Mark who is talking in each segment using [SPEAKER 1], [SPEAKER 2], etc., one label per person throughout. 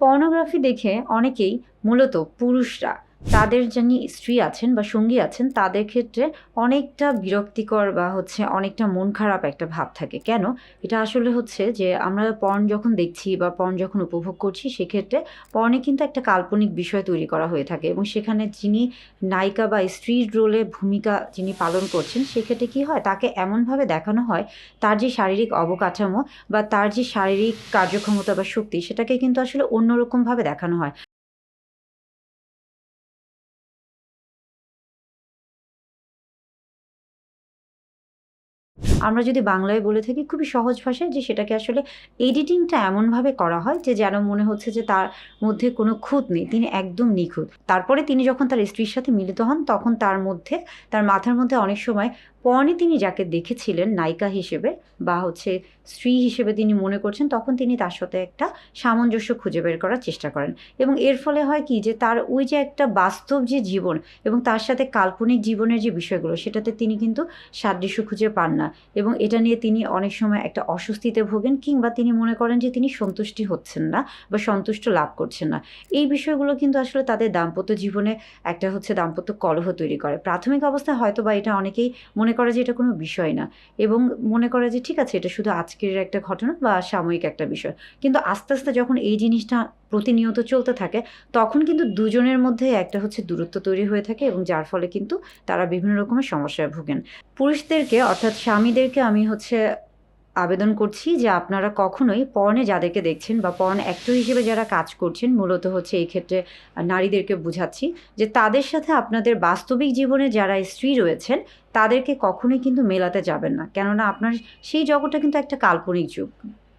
[SPEAKER 1] Pornography দেখে অনেকেই মূলত পুরুষরা। তাদের যিনি স্ত্রী আছেন বা সঙ্গী আছেন, তাদের ক্ষেত্রে অনেকটা বিরক্তিকর বা হচ্ছে অনেকটা মন খারাপ একটা ভাব থাকে। কেন? এটা আসলে হচ্ছে যে আমরা পর্ন যখন দেখছি বা পর্ন যখন উপভোগ করছি, সেক্ষেত্রে পর্নে কিন্তু একটা কাল্পনিক বিষয় তৈরি করা হয়ে থাকে এবং সেখানে যিনি নায়িকা বা স্ত্রীর রোলে ভূমিকা যিনি পালন করছেন, সেক্ষেত্রে কি হয়? তাকে এমনভাবে দেখানো হয়, তার যে শারীরিক অবকাঠামো বা তার যে শারীরিক কার্যক্ষমতা বা শক্তি, সেটাকে কিন্তু আসলে অন্যরকমভাবে দেখানো হয়। আমরা যদি বাংলায় বলে থাকি খুবই সহজ ভাষায় যে সেটাকে আসলে এডিটিংটা এমনভাবে করা হয় যে যেন মনে হচ্ছে যে তার মধ্যে কোনো খুঁত নেই, তিনি একদম নিখুঁত। তারপরে তিনি যখন তার স্ত্রীর সাথে মিলিত হন, তখন তার মধ্যে, তার মাথার মধ্যে অনেক সময় পর্নে তিনি যাকে দেখেছিলেন, নায়িকা হিসেবে বা হচ্ছে স্ত্রী হিসেবে তিনি মনে করছেন, তখন তিনি তার সাথে একটা সামঞ্জস্য খুঁজে বের করার চেষ্টা করেন। এবং এর ফলে হয় কি যে তার ওই যে একটা বাস্তব যে জীবন এবং তার সাথে কাল্পনিক জীবনের যে বিষয়গুলো, সেটাতে তিনি কিন্তু সাদৃশ্য খুঁজে পান না। এবং এটা নিয়ে তিনি অনেক সময় একটা অস্বস্তিতে ভোগেন কিংবা তিনি মনে করেন যে তিনি সন্তুষ্টি হচ্ছেন না বা সন্তুষ্ট লাভ করছেন না। এই বিষয়গুলো কিন্তু আসলে তাদের দাম্পত্য জীবনে একটা হচ্ছে দাম্পত্য কলহ তৈরি করে। প্রাথমিক অবস্থায় হয়তো বা এটা অনেকেই মনে করে যে এটা কোনো বিষয় না এবং মনে করে যে ঠিক আছে, এটা শুধু আজকের একটা ঘটনা বা সাময়িক একটা বিষয়। কিন্তু আস্তে আস্তে যখন এই জিনিসটা প্রতিনিয়ত চলতে থাকে, তখন কিন্তু দুজনের মধ্যে একটা হচ্ছে দূরত্ব তৈরি হয়ে থাকে এবং যার ফলে কিন্তু তারা বিভিন্ন রকমের সমস্যায় ভোগেন। পুরুষদেরকে অর্থাৎ স্বামীদেরকে আমি হচ্ছে আবেদন করছি যে আপনারা কখনোই পর্নে যাদেরকে দেখছেন বা পর্ন অ্যাক্টর হিসেবে যারা কাজ করছেন, মূলত হচ্ছে এই ক্ষেত্রে নারীদেরকে বুঝাচ্ছি যে তাদের সাথে আপনাদের বাস্তবিক জীবনে যারা স্ত্রী রয়েছেন, তাদেরকে কখনোই কিন্তু মেলাতে যাবেন না। কেননা আপনার সেই জগৎটা কিন্তু একটা কাল্পনিক যুগ।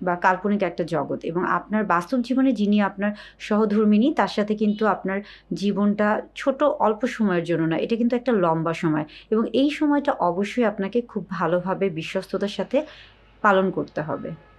[SPEAKER 1] বা কাল্পনিক একটা জগৎ। এবং আপনার বাস্তব জীবনে যিনি আপনার সহধর্মিনী, তার সাথে কিন্তু আপনার জীবনটা ছোট, অল্প সময়ের জন্য না এটা কিন্তু একটা লম্বা সময়। এবং এই সময়টা অবশ্যই আপনাকে খুব ভালোভাবে বিশ্বস্ততার সাথে পালন করতে হবে।